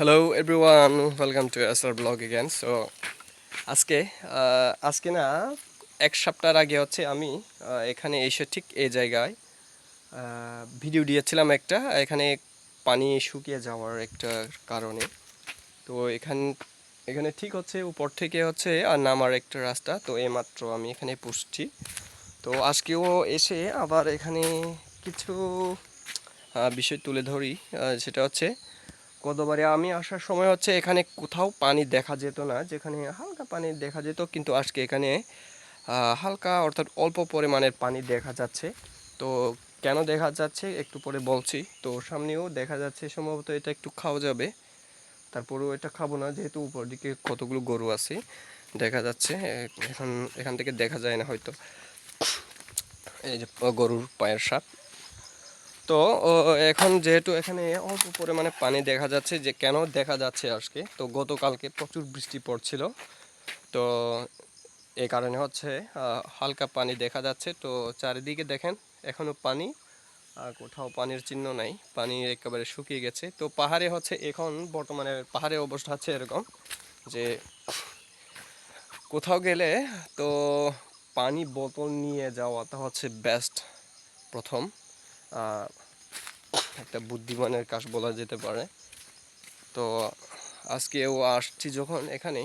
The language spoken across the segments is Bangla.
Hello everyone welcome to SR blog again so আজকে আজকে না, এক সপ্তাহ আগে হচ্ছে আমি এখানে এসে ঠিক এই জায়গায় ভিডিও দিয়েছিলাম একটা। এখানে পানি শুকিয়ে যাওয়ার একটা কারণে। তো এখান, এখানে ঠিক হচ্ছে উপর থেকে হচ্ছে আর নামার একটা রাস্তা। তো এইমাত্র আমি এখানে পুষছি। তো আজকেও এসে আবার এখানে কিছু বিষয় তুলে ধরি। সেটা হচ্ছে গতবারে আমি আসার সময় হচ্ছে এখানে কোথাও পানি দেখা যেত না, যেখানে হালকা পানি দেখা যেত, কিন্তু আজকে এখানে হালকা অর্থাৎ অল্প পরিমাণের পানি দেখা যাচ্ছে। তো কেন দেখা যাচ্ছে একটু পরে বলছি। তো সামনেও দেখা যাচ্ছে, সম্ভবত এটা একটু খাওয়া যাবে। তারপরেও এটা খাব না, যেহেতু উপর দিকে কতগুলো গরু আছে, দেখা যাচ্ছে এখন এখান থেকে দেখা যায় না হয়তো। এই যে গরুর পায়ের সাপ। তো এখন যেহেতু এখানে অল্প পরিমাণে পানি দেখা যাচ্ছে, যে কেন দেখা যাচ্ছে আজকে? তো গতকালকে প্রচুর বৃষ্টি পড়ছিল। তো এই কারণে হচ্ছে হালকা পানি দেখা যাচ্ছে। তো চারিদিকে দেখেন এখনও পানি কোথাও পানির চিহ্ন নাই। পানি একেবারে শুকিয়ে গেছে। তো পাহাড়ে হচ্ছে, এখন বর্তমানে পাহাড়ে অবস্থা হচ্ছে এরকম, যে কোথাও গেলে তো পানি বোতল নিয়ে যাওয়াটা হচ্ছে বেস্ট প্রথম। একটা বুদ্ধিমানের কাজ বলা যেতে পারে। তো আজকেও আসছি যখন এখানে,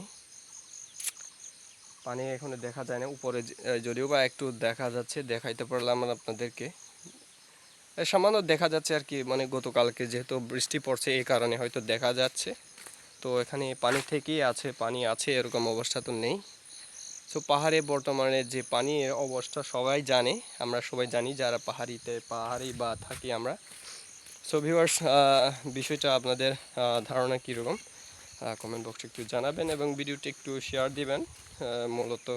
পানি এখানে দেখা যায় না, উপরে যদিও বা একটু দেখা যাচ্ছে, দেখাইতে পারলাম আপনাদেরকে। সামান্য দেখা যাচ্ছে আর কি মানে গতকালকে যেহেতু বৃষ্টি পড়ছে এই কারণে হয়তো দেখা যাচ্ছে। তো এখানে পানি থেকেই আছে, পানি আছে, এরকম অবস্থা তো নেই। সো পাহাড়ে বর্তমানে যে পানির অবস্থা সবাই জানে, আমরা সবাই জানি যারা পাহাড়িতে, পাহাড়ি বা থাকি আমরা। সো ভিউয়ার্স বিষয়টা আপনাদের ধারণা কীরকম? কমেন্ট বক্সে একটু জানাবেন এবং ভিডিওটি একটু শেয়ার দিবেন। মূলত